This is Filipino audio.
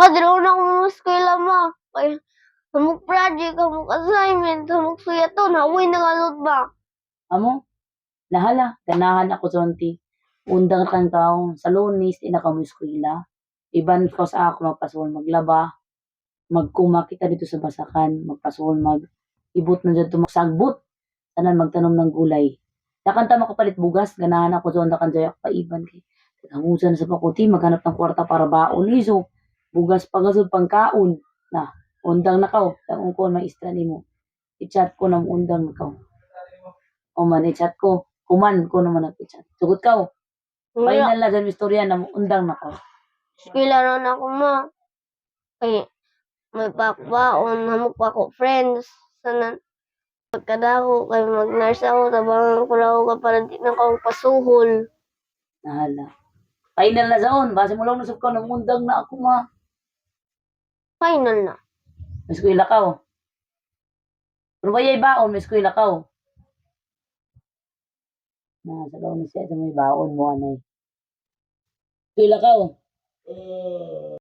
Ma, dalaw na ako mga eskwela, ma. Kaya, hamog project, hamog assignment, hamog suya to, nauwi na galot ba? Amo, lahala, ganahan ako zonti. Undang taong sa lunis, ina ka mo eskwela. Iban ko sa ako magpasuol maglaba. Magkuma kita dito sa basakan, magpasuol mag ibot na dyan tumaksagbot. Tanan magtanom ng gulay. Dakan tama ko palit bugas, ganahan ako zonda kan jayak pa iban kay. Hangusan sa pakuti, maghanap ng kwarta para baon iso. Bugas pagasod pangkaon. Na, undang na kaw. Tanong ko may istra nimo. I-chat ko ng undang na kaw. O man, i-chat ko. Kuman ko naman nag-chat. Sugot ka. Wala, Final na dyan istorya na undang na ka. eskwela ron ako, ma. Kaya, may pakbaon, hamog pa ako friends. Sana, pagkadako, kaya mag-nurse ako, tabangan ko lang ako para di na ako pasuhol. Nahala. Final na zon. Base mo lang nasab ka ng undang na ako ma. Final na. May eskwela ka. oh. Pero ba yay baon? May eskwela ka. oh. Na, sa daw ni siya sa may baon mo anay. Eskwela ka. oh.